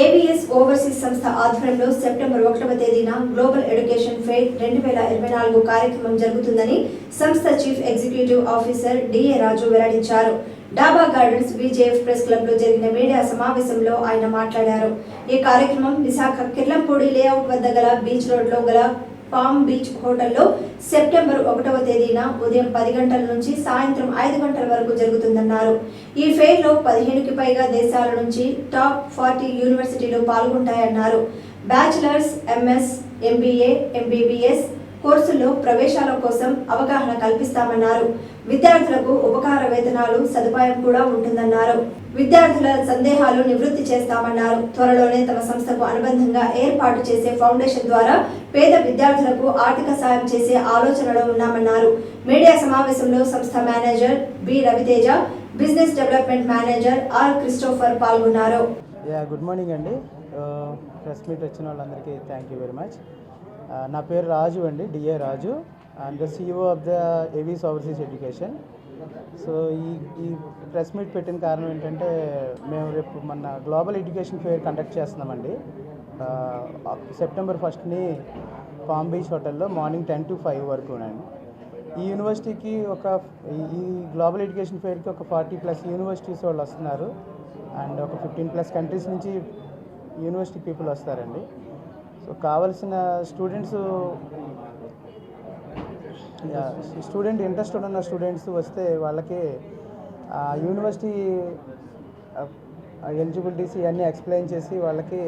ABS overseas సంస్థ ఆధ్వర్యంలో September ఒకటవ తేదీన గ్లోబల్ ఎడ్యుకేషన్ ఫెయిర్ రెండు వేల ఇరవై నాలుగు కార్యక్రమం జరుగుతుందని సంస్థ chief executive officer D A Raju వెల్లడించారు. డాబా గార్డెన్స్ బీజేఎఫ్ ప్రెస్ క్లబ్లో జరిగిన మీడియా సమావేశంలో ఆయన మాట్లాడారు. ఈ కార్యక్రమం విశాఖ కిర్లంపూడి లేఅవుట్ వద్ద గల బీచ్ రోడ్లో గల పామ్ బీచ్ హోటల్లో సెప్టెంబర్ ఒకటవ తేదీన ఉదయం పది గంటల నుంచి సాయంత్రం ఐదు గంటల వరకు జరుగుతుందన్నారు. ఈ ఫెయిర్లో పదిహేనుకి పైగా దేశాల నుంచి టాప్ ఫార్టీ యూనివర్సిటీలు పాల్గొంటాయన్నారు. బ్యాచిలర్స్ ఎంఎస్ ఎంబీఏ ఎంబీబీఎస్ కోర్సుల్లో ప్రవేశాల కోసం అవగాహన కల్పిస్తామన్నారు. విద్యార్థులకు ఉపకార వేతనాలు సదుపాయం కూడా ఉంటుందన్నారు. విద్యార్థుల సందేహాలు నివృత్తి చేస్తామన్నారు. త్వరలోనే తమ సంస్థకు అనుబంధంగా ఏర్పాటు చేసే ఫౌండేషన్ ద్వారా పేద విద్యార్థులకు ఆర్థిక సాయం చేసే ఆలోచనలో ఉన్నామన్నారు. మీడియా సమావేశంలో సంస్థ manager B. Raviteja business development manager R. Christopher పాల్గొన్నారు. గుడ్ మార్నింగ్ అండి. ప్రెస్ మీట్ వచ్చిన వాళ్ళందరికీ థ్యాంక్ యూ వెరీ మచ్ నా పేరు రాజు అండి D A Raju. And the CEO of the A V's overseas education so ఈ ఈ ప్రెస్ మీట్ పెట్టిన కారణం ఏంటంటే మేము రేపు మన గ్లోబల్ ఎడ్యుకేషన్ ఫేర్ కండక్ట్ చేస్తున్నామండి. సెప్టెంబర్ ఫస్ట్ని పామ్ బీచ్ హోటల్లో మార్నింగ్ టెన్ టు ఫైవ్ వరకు అండి ఈ యూనివర్సిటీకి ఒక ఈ- ఈ గ్లోబల్ ఎడ్యుకేషన్ ఫేర్కి ఒక ఫార్టీ ప్లస్ యూనివర్సిటీస్ వాళ్ళు వస్తున్నారు. అండ్ ఒక ఫిఫ్టీన్ ప్లస్ కంట్రీస్ నుంచి యూనివర్సిటీ పీపుల్ వస్తారండి. సో కావలసిన స్టూడెంట్స్ స్టూడెంట్ ఇంట్రెస్ట్ ఉన్న స్టూడెంట్స్ వస్తే వాళ్ళకి యూనివర్సిటీ ఎలిజిబిలిటీస్ ఇవన్నీ ఎక్స్ప్లెయిన్ చేసి వాళ్ళకి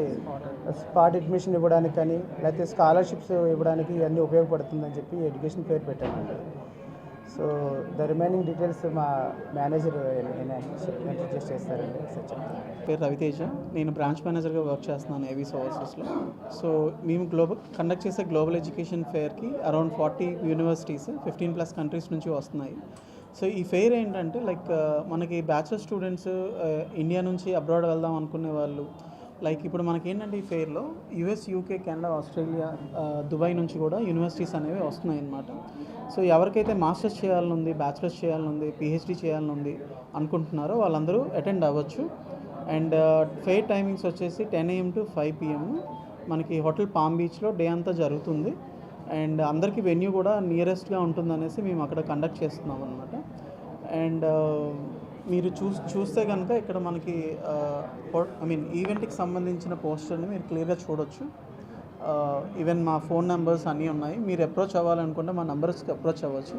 స్పాట్ అడ్మిషన్ ఇవ్వడానికి కానీ లేకపోతే స్కాలర్షిప్స్ ఇవ్వడానికి ఇవన్నీ ఉపయోగపడుతుందని చెప్పి ఎడ్యుకేషన్ పేరు పెట్టామండి. సో ద రిమైనింగ్ డీటెయిల్స్ మా మేనేజర్ ఇంట్రడ్యూస్ చేస్తారండి సార్ పేరు రవితేజ. నేను బ్రాంచ్ మేనేజర్గా వర్క్ చేస్తున్నాను ఏవీస్ సోర్సెస్లో సో మేము గ్లోబల్ కండక్ట్ చేసే global education ఫేర్కి around forty universities fifteen plus countries నుంచి వస్తున్నాయి. సో ఈ ఫెయిర్ ఏంటంటే లైక్ మనకి బ్యాచులర్ స్టూడెంట్స్ ఇండియా నుంచి అబ్రాడ్ వెళ్దాం అనుకునే వాళ్ళు లైక్ ఇప్పుడు మనకి ఏంటంటే ఈ ఫెయిర్లో US UK Canada Australia Dubai నుంచి కూడా యూనివర్సిటీస్ అనేవి వస్తున్నాయి అన్నమాట సో ఎవరికైతే మాస్టర్స్ చేయాలని ఉంది బ్యాచిలర్స్ చేయాలని ఉంది పిహెచ్డి చేయాలని ఉంది అనుకుంటున్నారో వాళ్ళందరూ అటెండ్ అవ్వచ్చు. అండ్ ఫెయిర్ టైమింగ్స్ వచ్చేసి ten AM to five PM. మనకి హోటల్ పామ్ బీచ్లో డే అంతా జరుగుతుంది. అండ్ అందరికీ వెన్యూ కూడా నియరెస్ట్గా ఉంటుందనేసి మేము అక్కడ కండక్ట్ చేస్తున్నాం అనమాట అండ్ మీరు చూ చూస్తే కనుక ఇక్కడ మనకి ఐ మీన్ ఈవెంట్కి సంబంధించిన పోస్టర్ని మీరు క్లియర్గా చూడొచ్చు. ఈవెన్ మా ఫోన్ నెంబర్స్ అన్నీ ఉన్నాయి. మీరు అప్రోచ్ అవ్వాలనుకుంటే మా నెంబర్స్కి అప్రోచ్ అవ్వచ్చు.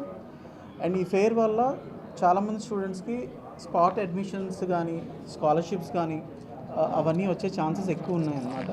అండ్ ఈ ఫెయిర్ వల్ల చాలామంది స్టూడెంట్స్కి స్పాట్ అడ్మిషన్స్ కానీ స్కాలర్షిప్స్ కానీ అవన్నీ వచ్చే ఛాన్సెస్ ఎక్కువ ఉన్నాయన్నమాట.